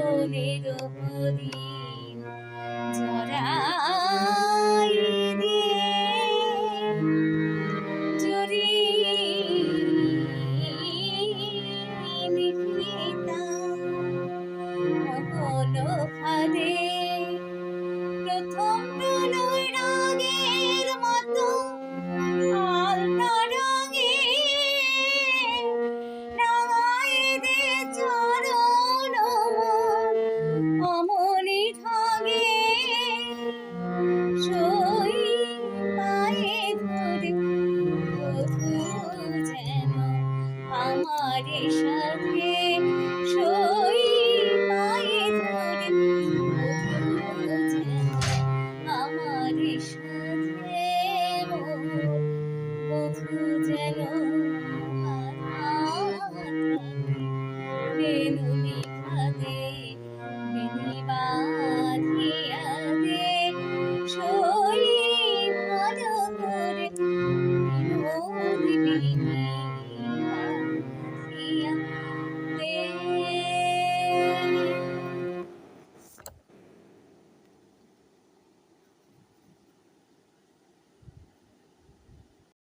বনের হরিণ জড়াই বধূ যেন আমার সাথে সই